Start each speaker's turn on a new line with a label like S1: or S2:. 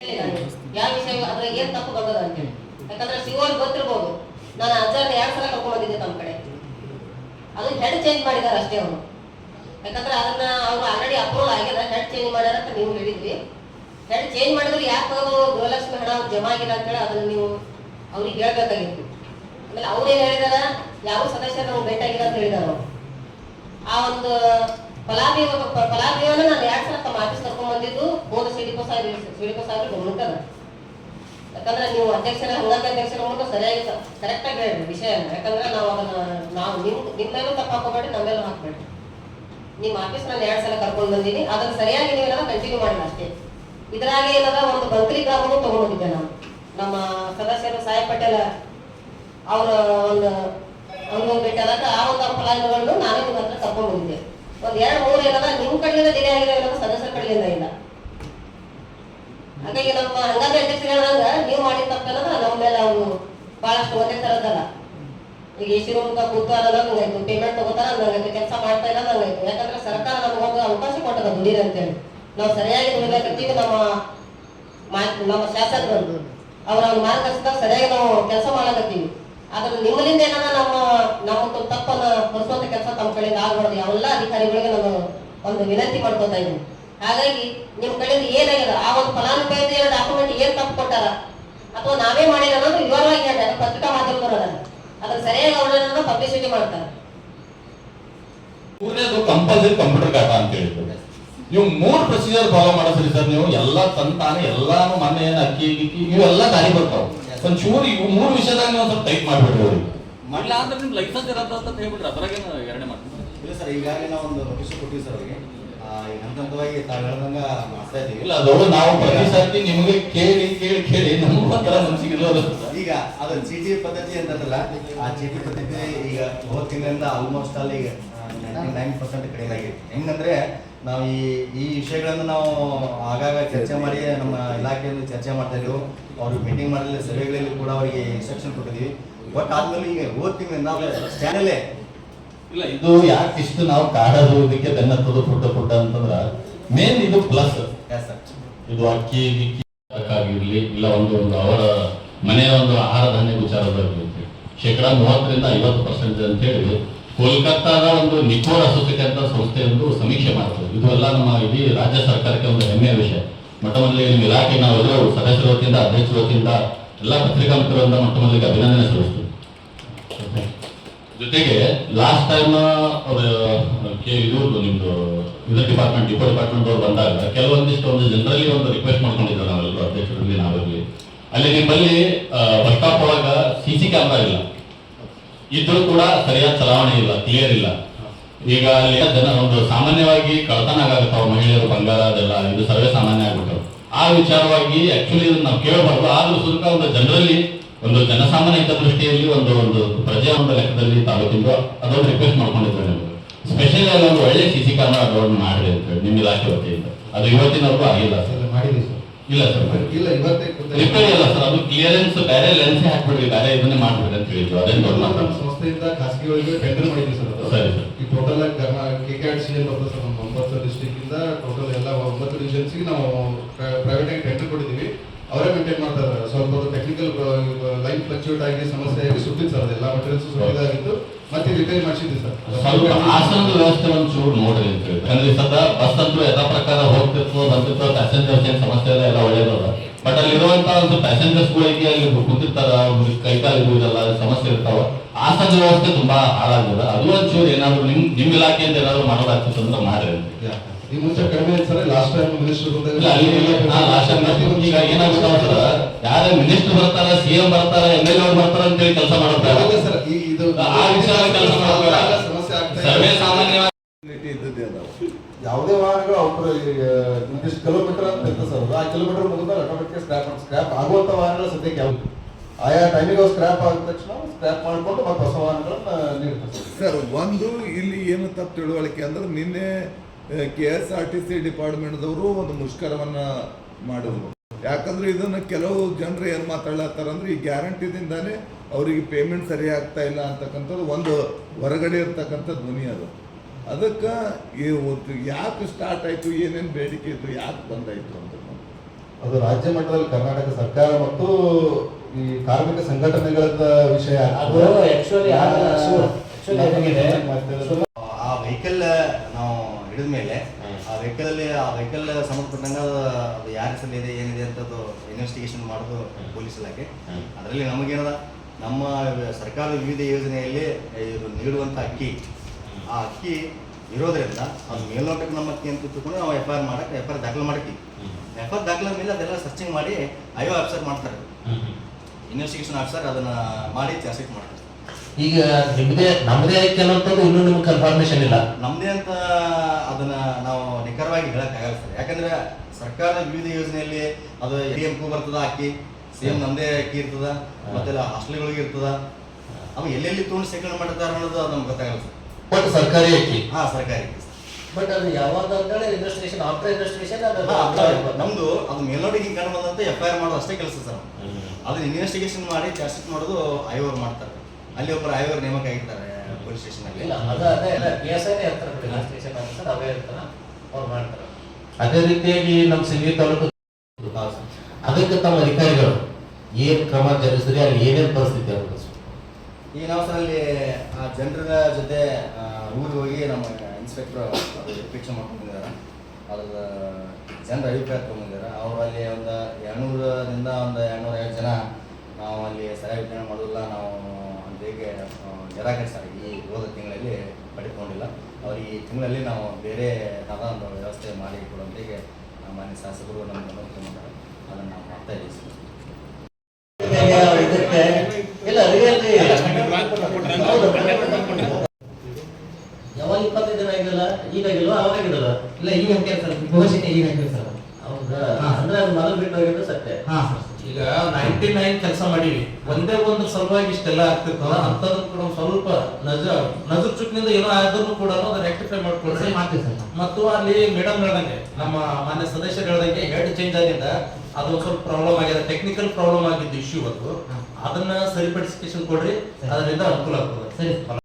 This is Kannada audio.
S1: ಯಾವ ವಿಷಯ ಅದ್ರಾಗ ಏನ್ ತಪ್ಪು ಬಂದದ ಅಂತೇಳಿ ಯಾಕಂದ್ರೆ ಸಿಗೋರ್ ಗೊತ್ತಿರ್ಬೋದು, ನಾನು ಅಜ್ಜನ ಯಾಕೆ ಸಲ ಕರ್ಕೊಂಡ್ ಬಂದಿದ್ದೆ ತಮ್ಮ ಕಡೆ. ಅದು ಹೆಡ್ ಚೇಂಜ್ ಮಾಡಿದಾರೆ ಅಷ್ಟೇ ಅವರು. ಯಾಕಂದ್ರೆ ಅದನ್ನ ಅವ್ರು ಆಲ್ರೆಡಿ ಅಪ್ರೂವಲ್ ಆಗ್ಯದ ಹೆಡ್ ಚೇಂಜ್ ಮಾಡ್ಯಾರ ಅಂತ ನೀವು ಹೇಳಿದ್ವಿ ಹೆಡ್ ಚೇಂಜ್ ಮಾಡಿದ್ರೆ ಯಾಕೆ ಗೃಹಲಕ್ಷ್ಮಿ ಹಣ ಜಮಾ ಆಗಿಲ್ಲ ಅಂತೇಳಿ ಅದನ್ನ ನೀವು ಅವ್ರಿಗೆ ಹೇಳ್ಬೇಕಾಗಿತ್ತು. ಆಮೇಲೆ ಅವ್ರೇನ್ ಹೇಳಿದಾರ? ಯಾವ ಸದಸ್ಯರು ನಮ್ಗೆ ಭೇಟಾಗಿಲ್ಲ ಅಂತ ಹೇಳಿದಾರ ಅವ್ರು. ಆ ಒಂದು ಫಲಾಭಿ ಫಲಾನುಭವಿಯನ್ನು ನಾನು ಎರಡ್ ಸಲ ತಮ್ಮ ಆಫೀಸ್ ಕರ್ಕೊಂಡ್ ಬಂದಿದ್ದು, ಹೋದ ಸಿಡಿಪೋ ಸಾಹೇಬ್ ಸಿಡಿಪೋ ಸಾಹೇಬ್ ಗಮನಕ್ಕದ ಯಾಕಂದ್ರೆ ನೀವು ಅಧ್ಯಕ್ಷರ ಹಂಗಂತ ಅಧ್ಯಕ್ಷರ ಮುಂದೆ ಸರಿಯಾಗಿ ಕರೆಕ್ಟ್ ಆಗಿ ಹೇಳ್ರಿ ವಿಷಯ ಯಾಕಂದ್ರೆ ನಾವು ಅದನ್ನ ನಾವು ನಿಮ್ ನಿಮ್ ಮೇಲೂ ತಪ್ಪು ಹಾಕೋಬೇಡಿ ನಮ್ಮ ಮೇಲೂ ಹಾಕ್ಬೇಡಿ ನಿಮ್ಮ ಆಫೀಸ್ ನಾನು ಎರಡ್ ಸಲ ಕರ್ಕೊಂಡ್ ಬಂದೀನಿ, ಅದನ್ನ ಸರಿಯಾಗಿ ನೀವೆಲ್ಲ ಕಂಟಿನ್ಯೂ ಮಾಡಿಲ್ಲ ಅಷ್ಟೇ. ಇದ್ರಾಗ ಏನದ ಒಂದು ಬಂಕ್ರಿ ಗ್ರಾಮನು ತಗೊಂಡಿದ್ದೆ ನಾನು. ನಮ್ಮ ಸದಸ್ಯರು ಸಾಹೇಬ್ ಪಟೇಲ್ ಅವರ ಒಂದು ಒಂದು ಭೇಟಿ ಆ ಒಂದು ಫಲಾನುಭವಿಗಳನ್ನು ನಾನೇ ನಿಮ್ಮ ಹತ್ರ ಕರ್ಕೊಂಡ್ ಬಂದಿದ್ದೆ. ಒಂದ್ ಎರಡು ಮೂರು ಏನದ, ನಿಮ್ ಕಡೆಯಿಂದ ಡಿಲೇ ಆಗಿದೆ ಅನ್ನೋದು ಸದಸ್ಯರ ಕಡೆಯಿಂದ ಇಲ್ಲ. ಹಾಗಾಗಿ ನಮ್ಮ ಹಂಗಾಮಿ ಅಧ್ಯಕ್ಷರು ಹೇಳ್ದಂಗ, ನೀವು ಮಾಡಿದ ತಪ್ಪೇನದ ನಮ್ಮ ಮೇಲೆ ಅವರು ಬಹಳಷ್ಟು ಒಂದೇ ತರದಲ್ಲ ಈಗ ಎಸಿ ರೂಮ್ ಕೂತಾರ ಹಂಗಾಯ್ತು ಪೇಮೆಂಟ್ ತಗೋತಾರ, ಹಂಗಾಯ್ತು, ಕೆಲಸ ಮಾಡ್ತಾ ಇಲ್ಲ ಹಂಗಾಯ್ತು. ಯಾಕಂದ್ರೆ ಸರ್ಕಾರ ನಮಗೊಂದು ಅವಕಾಶ ಕೊಟ್ಟದ ದುಡೀರಿ ಅಂತೇಳಿ. ನಾವು ಸರಿಯಾಗಿ ದುಡಿಬೇಕಂತೀವಿ ನಮ್ಮ ನಮ್ಮ ಶಾಸಕರು. ಅವರ ಮಾರ್ಗದರ್ಶನ ಸರಿಯಾಗಿ ನಾವು ಕೆಲಸ ಮಾಡಕತ್ತೀವಿ. ಆದ್ರೆ ನಿಮ್ಮಲ್ಲಿಂದ ಏನಾರ ನಮ್ಮ ನಮ್ಮ ತಪ್ಪನ್ನ ಹೊರಿಸುವಂತ ಕೆಲಸ ತಮ್ಮ ಕಡೆಯಿಂದ ಆಗ್ಬಾರ್ದು. ಎಲ್ಲ ಅಧಿಕಾರಿಗಳಿಗೆ ನಾನು ಒಂದು ವಿನಂತಿ ಮಾಡ್ಕೊತಾ ಇದ್ದೀನಿ. ಹಾಗಾಗಿ ನಿಮ್ ಕಡೆಯಿಂದ ಏನಾಗಿದೆ ಆ ಒಂದು ಫಲಾನುಭವಿ ಡಾಕ್ಯುಮೆಂಟ್ ಏನ್ ತಪ್ಪು ಕೊಟ್ಟಾರ? ಅಥವಾ ನಾವೇ ಮಾಡಿಲ್ಲ ಅನ್ನೋದು ವಿವರವಾಗಿ ಹೇಳ್ತಾರೆ ಪತ್ರಿಕಾ ಮಾಧ್ಯಮದವರು ಅದಾರ ಅದ್ರ ಸರಿಯಾಗಿ ಅವರನ್ನ ಪಬ್ಲಿಸಿಟಿ ಮಾಡ್ತಾರೆ.
S2: ಮೂರನೇದು ಕಂಪಲ್ಸರಿ ಕಂಪ್ಯೂಟರ್ ಕಾಟ ಅಂತ ಹೇಳಿದ್ರು ನೀವು ಮೂರ್ ಪ್ರೊಸೀಜರ್ ಫಾಲೋ ಮಾಡಿದ್ರಿ ಸರ್ ನೀವು ಎಲ್ಲ ತಂತಾನೆ ಎಲ್ಲಾನು ಮೊನ್ನೆ ಏನು ಅಕ್ಕಿ ಇವೆಲ್ಲ ದಾರಿ ಬರ್ತಾವ. ಒಂಚೂರು ಇವು ಮೂರು ವಿಷಯದಾಗ ನೀವು ಸ್ವಲ್ಪ ಟೈಪ್ ಮಾಡ್ಬಿಡ್ರಿ ಅವ್ರಿಗೆ
S3: ಮಾಡ್ಲಾ ಅಂದ್ರೆ ಲೈಫ್ ಲೈಸೆನ್ಸ್ ಇರತ್ತ ಅಂತ ಹೇಳ್ಬಿಟ್ರೆ ಅದ್ರಾಗೇನು ಎರಡನೇ ಮಾಡ್ತೀನಿ
S4: ಇಲ್ಲ ಸರ್ ಈಗಾಗಲೇ ನಾವು ಒಂದು ಲೊಕೇಶನ್ ಕೊಟ್ಟಿವಿ ಸರ್ ಅವ್ರಿಗೆ. ಹಂತ ಹಂತವಾಗಿ ತಾವು ಹೇಳ್ದಂಗ ಮಾಡ್ತಾ ಇದ್ದೀವಿ.
S2: ಇಲ್ಲ ಅದು ನಾವು ಪ್ರತಿ ಸರ್ತಿ ನಿಮಗೆ ಕೇಳಿ ಕೇಳಿ ಕೇಳಿ. ನಮಗೂ ಒಂಥರ ಮನ್ಸಿಗೆ ಇರೋದು
S4: ಈಗ ಅದು ಚೀಟಿ ಪದ್ಧತಿ ಅಂತಂದ್ರಲ್ಲ ಆ ಚೀಟಿ ಪದ್ಧತಿ ಈಗ ಹೋದ ತಿಂಗಳಿಂದ ಆಲ್ಮೋಸ್ಟ್ ಅಲ್ಲಿ ಈಗ ನೈನ್ ಪರ್ಸೆಂಟ್ ಕಡಿಮೆ ಆಗಿದೆ. ಹೆಂಗಂದ್ರೆ ನಾವು ಈ ಈ ವಿಷಯಗಳನ್ನು ನಾವು ಆಗಾಗ ಚರ್ಚೆ ಮಾಡಿ ನಮ್ಮ ಇಲಾಖೆಯನ್ನು ಚರ್ಚೆ ಮಾಡ್ತಾ ಇದ್ವು ಅವ್ರಿಗೆ ಮೀಟಿಂಗ್ ಮಾಡಲಿ ಸಭೆಗಳಲ್ಲಿ ಕೂಡ ಅವರಿಗೆ ಇನ್ಸ್ಟ್ರಕ್ಷನ್ ಕೊಟ್ಟಿದ್ದೀವಿ. ಬಟ್ ಆದ್ಮೇಲೆ ಈಗ ಹೋದ ತಿಂಗಳಿಂದ ಸ್ಟ್ಯಾಂಡಲ್ಲೇ
S2: ಇಲ್ಲ ಇದು ಯಾಕೆ ಇಷ್ಟು ನಾವು ಕಾಡೋದು ಇದಕ್ಕೆ ಬೆನ್ನತ್ತದು ಪುಟ್ಟ ಪುಟ್ಟ ಅಂತಂದ್ರೆ ಮೇನ್ ಇದು ಪ್ಲಸ್ ಇದು ಅಕ್ಕಿ ಗಿಕ್ಕಿ ಆಗಿರ್ಲಿ ಇಲ್ಲ ಒಂದು ಒಂದು ಅವರ ಮನೆಯ ಒಂದು ಆಹಾರ ಧಾನ್ಯ ವಿಚಾರದಾಗಿರ್ಲಿ ಶೇಕಡಾ ಮೂವತ್ತರಿಂದ ಐವತ್ತು ಪರ್ಸೆಂಟ್ ಅಂತ ಹೇಳಿ ಕೋಲ್ಕತ್ತಾದ ಒಂದು ನಿಕೋರ್ ಅಸೋಸಿಯೇಟ್ ಅಂತ ಸಂಸ್ಥೆ ಒಂದು ಸಮೀಕ್ಷೆ ಮಾಡ್ತದೆ. ಇದು ಎಲ್ಲ ನಮ್ಮ ಇಡೀ ರಾಜ್ಯ ಸರ್ಕಾರಕ್ಕೆ ಒಂದು ಹೆಮ್ಮೆಯ ವಿಷಯ. ಮಟ್ಟಮಲ್ಲಿ ನಿಮ್ಮ ಇಲಾಖೆ ನಾವೆಲ್ಲರೂ ಸದಸ್ಯರ ವತಿಯಿಂದ, ಅಧ್ಯಕ್ಷರ ವತಿಯಿಂದ ಎಲ್ಲ ಪತ್ರಿಕಾ ಮಿತ್ರರಿಂದ ಮೊಟ್ಟಮೊದಲಿಗೆ ಅಭಿನಂದನೆ ಸಲ್ಲಿಸ್ತೀವಿ. ಜೊತೆಗೆ ಲಾಸ್ಟ್ ಟೈಮ್ ಇದು ನಿಮ್ದು ಇದರ ಡಿಪಾರ್ಟ್ಮೆಂಟ್ ಡಿಪೋ ಡಿಪಾರ್ಟ್ಮೆಂಟ್ ಅವ್ರು ಬಂದಾಗ ಕೆಲವೊಂದಿಷ್ಟು ಒಂದು ಜನರಲ್ಲಿ ಒಂದು ರಿಕ್ವೆಸ್ಟ್ ಮಾಡ್ಕೊಂಡಿದ್ದೆ ನಾವೆಲ್ಲರೂ, ಅಧ್ಯಕ್ಷರಲ್ಲಿ ನಾವಿರಲಿ ಅಲ್ಲಿ ನಿಮ್ಮಲ್ಲಿ ಬಸ್ ಸ್ಟಾಪ್ ಒಳಗ ಸಿ ಸಿ ಕ್ಯಾಮ್ರಾ ಇಲ್ಲ. ಇದ್ರೂ ಕೂಡ ಸರಿಯಾದ ಚಲಾವಣೆ ಇಲ್ಲ ಕ್ಲಿಯರ್ ಇಲ್ಲ. ಈಗ ಅಲ್ಲಿ ಜನ ಒಂದು ಸಾಮಾನ್ಯವಾಗಿ ಕಳತನ ಆಗತ್ತಾವ ಮಹಿಳೆಯರು, ಬಂಗಾರ ಅದೆಲ್ಲ, ಇದು ಸರ್ವೇ ಸಾಮಾನ್ಯ ಆಗ್ಬಿಟ್ಟು. ಆ ವಿಚಾರವಾಗಿ ಆಕ್ಚುಲಿ ನಾವು ಕೇಳಬಾರ್ದು. ಆದ್ರೂ ಸುಲ್ಕ ಒಂದು ಜನರಲ್ಲಿ, ಒಂದು ಜನಸಾಮಾನ್ಯ ದೃಷ್ಟಿಯಲ್ಲಿ ಒಂದು ಒಂದು ಪ್ರಜೆ ಒಂದು ಲೆಕ್ಕದಲ್ಲಿ ತಾಲೂಕಿಂದು ಅದೊಂದು ರಿಕ್ವೆಸ್ಟ್ ಮಾಡ್ಕೊಂಡಿದ್ದೆ ನಿಮ್ಗೆ. ಸ್ಪೆಷಲ್ ಅಲ್ಲಿ ಒಂದು ಒಳ್ಳೆ ಸಿ ಸಿ ಕ್ಯಾಮ್ರಾ ಅಳವಡಿಕೆ ಮಾಡಿ ಅಂತ ಹೇಳಿ ನಿಮ್ಮ ಇಲಾಖೆ ವತಿಯಿಂದ. ಅದು ಇವತ್ತಿನವರೆಗೂ ಆಗಿಲ್ಲ. ಸರ್
S5: ಮಾಡಿದ್ವಿ ಸರ್
S2: ಇಲ್ಲ ಸರ್
S5: ಇಲ್ಲ ಇವತ್ತೇ
S2: ರಿಪೇರಿ ಅಲ್ಲ ಸರ್ ಅದು ಕ್ಲಿಯರೆನ್ಸ್ ಬೇರೆ ಲೆನ್ಸ್ ಹಾಕ್ಬಿಡ್ರಿ ಬೇರೆ ಇದನ್ನೇ ಮಾಡ್ಬಿಡ್ರಿ ಅಂತ ಹೇಳಿದ್ರು. ಅದನ್ನ
S5: ನಮ್ಮ ಸಂಸ್ಥೆಯಿಂದ ಖಾಸಗಿಗಳಿಗೆ ಟೆಂಡರ್ ಮಾಡಿದ್ವಿ ಸರ್ ಅದು.
S2: ಸರಿ ಸರ್.
S5: ಈ ಟೋಟಲ್ ಆಗಿ ಕೆ ಕೆ ಆರ್ ಸಿ ಬರ್ತದೆ ಸರ್ ನಮ್ಮ ಒಂಬತ್ತು ಡಿಸ್ಟ್ರಿಕ್ಟ್ ಇಂದ ಟೋಟಲ್ ಎಲ್ಲ ಒಂಬತ್ತು ಡಿವಿಷನ್ಸ್ಗೆ ನಾವು ಪ್ರೈವೇಟ್ ಆಗಿ ಟೆಂಡರ್ ಕೊಟ್ಟಿದ್ದೀವಿ. ಅವರೇ ಮೇಂಟೈನ್ ಮಾಡ್ತಾರೆ ಸ್ವಲ್ಪ ಟೆಕ್ನಿಕಲ್ ಲೈನ್ ಫ್ಲಕ್ಚುಯೇಟ್ ಆಗಿ ಸಮಸ್ಯೆ ಆಗಿ ಸರ್ ಎಲ್ಲ ಮಟೀರಿಯಲ್ಸ್ ಸುಟ್ಟಿದಾಗಿತ್ತು ಮತ್ತೆ ರಿಪೇರಿ ಮಾಡಿಸಿದ್ದೆ ಸರ್.
S2: ಸ್ವಲ್ಪ ಆಸನದ ವ್ಯವಸ್ಥೆ ಒಂಚೂರು ನೋಡ್ರಿ ಅಂತ ಹೇಳಿ ಸದ ಬಸ್ ಅಂತೂ ಯಥಾ ಪ್ರಕಾರ ಹೋಗ್ತಿರ್ತೋ ಬರ್ತಿರ್ತೋ ಪ್ಯಾಸೆಂಜರ್ಸ್ ಏನು ಸಮಸ್ಯೆ ಇಲ್ಲ ಎಲ್ಲ ಒಳ್ಳೇದದ ಬಟ್ ಅಲ್ಲಿ ಇರುವಂತ ಒಂದು ಪ್ಯಾಸೆಂಜರ್ಸ್ ಗಳಿಗೆ ಅಲ್ಲಿ ಕುಂತಿರ್ತಾರ ಕೈ ಕಾಲು ಇದೆಲ್ಲ ಸಮಸ್ಯೆ ಇರ್ತಾವ. ಆಸನದ ವ್ಯವಸ್ಥೆ ತುಂಬಾ ಹಾಳಾಗಿದೆ. ಅದು ಒಂಚೂರು ಏನಾದ್ರು ನಿಮ್ ನಿಮ್ ಇಲಾಖೆಯಿಂದ ಏನಾದ್ರು ಮಾಡೋದಾಗ್ತಿತ್ತು ಅಂದ್ರೆ ಮಾಡ್ರಿ
S5: ಈ ಮುಂಚೆ ಕಡಿಮೆ ಸರ್ ಲಾಸ್ಟ್ ಟೈಮ್ ಮಿನಿಸ್ಟರ್
S2: ಈಗ ಏನಾಗ್ತಾವ ಸರ್? ಯಾರೇ ಮಿನಿಸ್ಟರ್ ಬರ್ತಾರ ಸಿಎಂ ಬರ್ತಾರ ಎಂ ಎಲ್ ಎ ಬರ್ತಾರ ಅಂತೇಳಿ ಕೆಲಸ ಮಾಡ್ತಾರೆ
S5: ಸರ್ ಈ ಇದು
S2: ಆ ವಿಚಾರ ಕೆಲಸ ಮಾಡಬೇಡ
S5: ಸಮಸ್ಯೆ ಆಗ್ತಾ
S2: ಸರ್ವೇ
S5: ಇದೆ.
S2: ಸಾಮಾನ್ಯವಾಗಿ
S5: ಇದ್ದದ್ದೇ ಅದಾವ ಯಾವುದೇ ವಾಹನಗಳು ಅವ್ರ ನಿರ್ದಿಷ್ಟ ಕಿಲೋಮೀಟರ್ ಅಂತ ಇರ್ತದೆ ಸರ್. ಆ ಕಿಲೋಮೀಟರ್ ಮುಗಿದ ಆಟೋಮೆಟಿಕ್ ಸ್ಕ್ರಾಪ್ ಸ್ಕ್ರಾಪ್ ಆಗುವಂತ ವಾಹನಗಳ ಸದ್ಯಕ್ಕೆ ಯಾವುದು ಆಯಾ ಟೈಮಿಗೆ ಸ್ಕ್ರಾಪ್ ಆದ ತಕ್ಷಣ ಸ್ಕ್ರಾಪ್ ಮಾಡ್ಕೊಂಡು ಮತ್ತೆ ಹೊಸ ವಾಹನಗಳನ್ನ ನೀಡ್ತಾರೆ ಸರ್.
S6: ಒಂದು ಇಲ್ಲಿ ಏನು ತಪ್ಪು ತಿಳುವಳಿಕೆ ಅಂದ್ರೆ ನಿನ್ನೆ K S R T C ಡಿಪಾರ್ಟ್ಮೆಂಟ್ದವರು ಒಂದು ಮುಷ್ಕರವನ್ನ ಮಾಡಿದ್ರು. ಯಾಕಂದ್ರೆ ಇದನ್ನ ಕೆಲವು ಜನರು ಏನು ಮಾತಾಡ್ಲತ್ತಾರಂದ್ರೆ ಈ ಗ್ಯಾರಂಟಿದಿಂದಾನೇ ಅವರಿಗೆ ಪೇಮೆಂಟ್ ಸರಿ ಆಗ್ತಾ ಇಲ್ಲ ಅಂತಕ್ಕಂಥದ್ದು ಒಂದು ಹೊರಗಡೆ ಇರ್ತಕ್ಕಂಥ ಧ್ವನಿ ಅದು. ಅದಕ್ಕೆ ಯಾಕೆ ಸ್ಟಾರ್ಟ್ ಆಯಿತು ಏನೇನು ಬೇಡಿಕೆ ಇತ್ತು ಯಾಕೆ ಬಂದಾಯಿತು ಅಂತ
S5: ಅದು ರಾಜ್ಯ ಮಟ್ಟದಲ್ಲಿ ಕರ್ನಾಟಕ ಸರ್ಕಾರ ಮತ್ತು ಈ ಕಾರ್ಮಿಕ ಸಂಘಟನೆಗಳ ವಿಷಯ.
S7: ಅದು.
S4: ಆ ವೆಹಿಕಲ್ ನಾವು ಹಿಡಿದ ಮೇಲೆ ಆ ವೆಹಿಕಲ್ ಅಲ್ಲಿ ಆ ವೆಹಿಕಲ್ ಸಂಬಂಧಪಟ್ಟಂಗ ಅದು ಯಾರ ಹೆಸರಲ್ಲಿ ಇದೆ ಏನಿದೆ ಅಂತದ್ದು ಇನ್ವೆಸ್ಟಿಗೇಷನ್ ಮಾಡೋದು ಪೊಲೀಸ್ ಇಲಾಖೆ. ಅದರಲ್ಲಿ ನಮಗೇನದ? ನಮ್ಮ ಸರ್ಕಾರದ ವಿವಿಧ ಯೋಜನೆಯಲ್ಲಿ ಇದು ನೀಡುವಂಥ ಅಕ್ಕಿ ಆ ಅಕ್ಕಿ ಇರೋದ್ರಿಂದ ಅದು ಮೇಲ್ನೋಟಕ್ಕೆ ನಮ್ಮ ಅಕ್ಕಿ ಅಂತ ತಿಳ್ಕೊಂಡು ನಾವು ಎಫ್ ಐ ಆರ್ ಮಾಡಕ್ಕೆ ಎಫ್ ಐ ಆರ್ ದಾಖಲೆ ಮಾಡಕ್ಕೆ. ಎಫ್ ಐ ಆರ್ ದಾಖಲೆ ಮೇಲೆ ಅದೆಲ್ಲ ಸರ್ಚಿಂಗ್ ಮಾಡಿ ಐಒ ಆಫೀಸರ್ ಮಾಡ್ತಾರೆ. ಇನ್ವೆಸ್ಟಿಗೇಷನ್ ಆಫೀಸರ್ ಅದನ್ನ ಮಾಡಿ ಚಾರ್ಜ್ ಶೀಟ್ ಮಾಡ್ತಾರೆ.
S7: ಈಗ ನಿಮ್ದೇ ನಮ್ದೇ ಐತೆ ಅನ್ನೋಂಥದ್ದು ಇನ್ನೂ ನಿಮ್ಗೆ ಕನ್ಫರ್ಮೇಶನ್ ಇಲ್ಲ.
S4: ನಮ್ದೇ ಅಂತ ಅದನ್ನ ನಾವು ನಿಖರವಾಗಿ ಹೇಳಕ್ಕಾಗಲ್ಲ ಸರ್. ಯಾಕಂದ್ರೆ ಸರ್ಕಾರದ ವಿವಿಧ ಯೋಜನೆಯಲ್ಲಿ ಅದು ಎ ಎಂ ಬರ್ತದ ಅಕ್ಕಿ ಸೇಮ್ ನಮ್ದೇ ಅಕ್ಕಿ ಇರ್ತದ ಮತ್ತೆಲ್ಲ ಹಾಸ್ಟೆಲ್ಗಳಿಗೆ ಇರ್ತದ. ಅವ ಎಲ್ಲೆಲ್ಲಿ ತೊಗೊಂಡು ಶೇಖರಣೆ ಮಾಡ್ತಾರೆ ಅನ್ನೋದು ಅದು ನಮ್ಗೆ ಗೊತ್ತಾಗಲ್ಲ ಸರ್.
S7: ಬಟ್ ಸರ್ಕಾರಿ ಐತಿ
S4: ಹಾ ಸರ್ಕಾರಿ
S7: ಬಟ್ ಅದು ಯಾವಾಗ ಅಂತಾರೆ ಇನ್ವೆಸ್ಟಿಗೇಷನ್ ಆಫ್ಟರ್ ಇನ್ವೆಸ್ಟಿಗೇಷನ್ ಅದು
S4: ನಮ್ದು ಅದು ಮೇಲ್ನೋಟಿಗೆ ಹಿಂಗೆ ಕಂಡು ಬಂದಂತ ಎಫ್ ಐ ಆರ್ ಮಾಡೋದು ಅಷ್ಟೇ ಕೆಲಸ ಸರ್ ಅದನ್ನ ಇನ್ವೆಸ್ಟಿಗೇಷನ್ ಮಾಡಿ ಚಾರ್ಜ್ ಶೀಟ್ ಮಾಡೋದು ಐವರ್ ಮಾಡ್ತಾರೆ. ಅಲ್ಲಿ ಒಬ್ಬರು ಐವರ್ ನೇಮಕ ಆಗಿರ್ತಾರೆ ಪೊಲೀಸ್ ಸ್ಟೇಷನ್ ಅಲ್ಲಿ.
S7: ಇಲ್ಲ ಅದ ಅದೇ ಇಲ್ಲ ಪಿ ಎಸ್ ಐನೇ ಇರ್ತಾರೆ ಆಫೀಸರ್ ಅವೇ ಇರ್ತಾರ ಅವ್ರು ಮಾಡ್ತಾರೆ. ಅದೇ ರೀತಿಯಾಗಿ ನಮ್ಮ ಸಿಂಗಿ ತಾಲೂಕು ಅದಕ್ಕೆ ತಮ್ಮ ಅಧಿಕಾರಿಗಳು ಏನ್ ಕ್ರಮ ಜರುಗಿಸಿದ್ರೆ ಅಲ್ಲಿ ಏನೇನು ಪರಿಸ್ಥಿತಿ ಆಗುತ್ತೆ?
S4: ಈ ಅಲ್ಲಿ ಆ ಜನರ ಜೊತೆ ಊರಿಗೆ ಹೋಗಿ ನಮ್ಮ ಇನ್ಸ್ಪೆಕ್ಟರ್ ಅಪೇಕ್ಷೆ ಮಾಡ್ಕೊಂಡಿದ್ದಾರೆ. ಅದ್ರ ಜನರ ಅಭಿಪ್ರಾಯ ತೊಗೊಂಡಿದ್ದಾರೆ. ಅವರು ಅಲ್ಲಿ ಒಂದು ಎರಡುನೂರರಿಂದ ಒಂದು ಎರಡುನೂರ ಐವತ್ತು ಜನ ನಾವು ಅಲ್ಲಿ ಸರಿಯಾಗಿ ವಿತರಣೆ ಮಾಡೋದಿಲ್ಲ. ನಾವು ಹೇಗೆ ನಿರಾಕರಿಸ್ತಾರೆ. ಈ ಹೋದ ತಿಂಗಳಲ್ಲಿ ಪಡೆದುಕೊಂಡಿಲ್ಲ ಅವ್ರು ಈ ತಿಂಗಳಲ್ಲಿ ನಾವು ಬೇರೆ ಥರ ಒಂದು ವ್ಯವಸ್ಥೆ ಮಾಡಿ ಕೊಡುವಂತೆಗೆ ಮಾನ್ಯ ಶಾಸಕರು ನಮ್ಮ ಗಮನಕ್ಕೆ ತಂದಿದ್ದಾರೆ ಅದನ್ನು ನಾವು ಮಾಡ್ತಾ ಇದ್ದೀವಿ.
S7: ಇಲ್ಲ ರಿಯಲಿ ಯಾವಾಗ ಇಪ್ಪತ್ತೈದು ದಿನ ಆಗಿಲ್ಲ ಈಗ ಆಗಿಲ್ವಾ? ಅವಾಗ ಆಗಿದಲ್ಲ
S8: ಇಲ್ಲ ಈಗ ಹಾಕ್ಯಾರ ಸರ್ ಘೋಷಣೆ ಈಗ ಹಾಕ್ಯಾರ ಸರ್
S7: ಹೌದಾ? ಅಂದ್ರೆ ಅದು ಮೊದಲು ಬಿಟ್ಟು ಹೋಗಿದ್ದು ಸತ್ಯ.
S8: ಹಾ
S9: ಈಗ ನೈಂಟಿ ನೈನ್ ಕೆಲಸ ಮಾಡೀವಿ. ಒಂದೇ ಒಂದು ಸಲುವಾಗಿ ಇಷ್ಟೆಲ್ಲ ಆಗ್ತಿರ್ತದ ಅಂತದನ್ನ ಕೂಡ ಸ್ವಲ್ಪ ನಜ ನಜರ್ ಚುಕ್ನಿಂದ ಏನೋ ಆದ್ರೂ ಕೂಡ ಅದನ್ನ ರೆಕ್ಟಿಫೈ
S8: ಸರ್
S9: ಮತ್ತು ಅಲ್ಲಿ ಮೇಡಮ್ ಹೇಳ್ದಂಗೆ ನಮ್ಮ ಮಾನ್ಯ ಸದಸ್ಯರು ಹೇಳ್ದಂಗೆ ಹೆಡ್ ಚೇಂಜ್ ಆಗಿಂದ ಅದು ಸ್ವಲ್ಪ ಪ್ರಾಬ್ಲಮ್ ಆಗಿದೆ. ಟೆಕ್ನಿಕಲ್ ಪ್ರಾಬ್ಲಮ್ ಆಗಿದ್ದು ಇಶ್ಯೂ ಅದು ಅದನ್ನ ಸರಿಪಡಿಸಿಕೇಶನ್ ಕೊಡ್ರಿ ಅದರಿಂದ ಅನುಕೂಲ ಆಗ್ತದೆ.
S8: ಸರಿ.